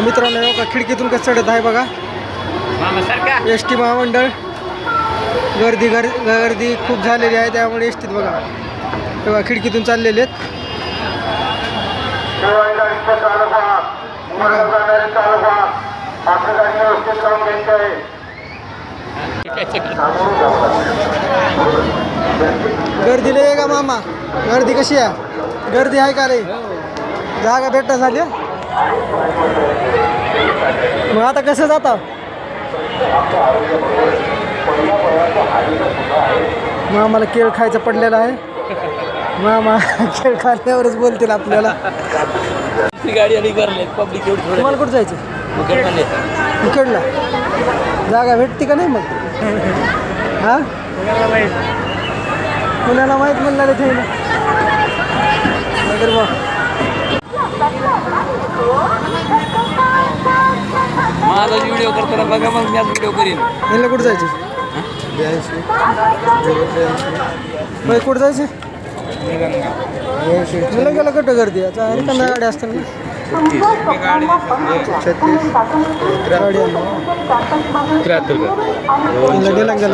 मित्रांनो का खिडकीतून कसं चढत आहे बघा. एस टी महामंडळ. गर्दी गर गर्दी खूप झालेली आहे त्यामुळे एस टीत बघा. तेव्हा खिडकीतून चाललेले आहेत. गर्दी लय आहे का मामा? गर्दी कशी आहे? गर्दी आहे का रे? जागा भेटता झाली? मग आता कसं जाता? मामाला केळ खायचं पडलेलं आहे. मामा केळ खाल्ल्यावरच बोलतील आपल्याला. गाडी करले पब्लिक तुम्हाला कुठं जायचं इकडला जागा भेटते का नाही मग? हा? पुण्याला माहीत? म्हणणार ते? नाहीतर मग माझा व्हिडिओ करताना बघा मग मी व्हिडिओ करीन. यांना कुठं जायचं? कुठं जायचं? मला गेला कुठं गर्दी आता असतात ना छत्तीस गाडी आहे. त्र्याहत्तर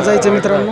जायचं मित्रांनो.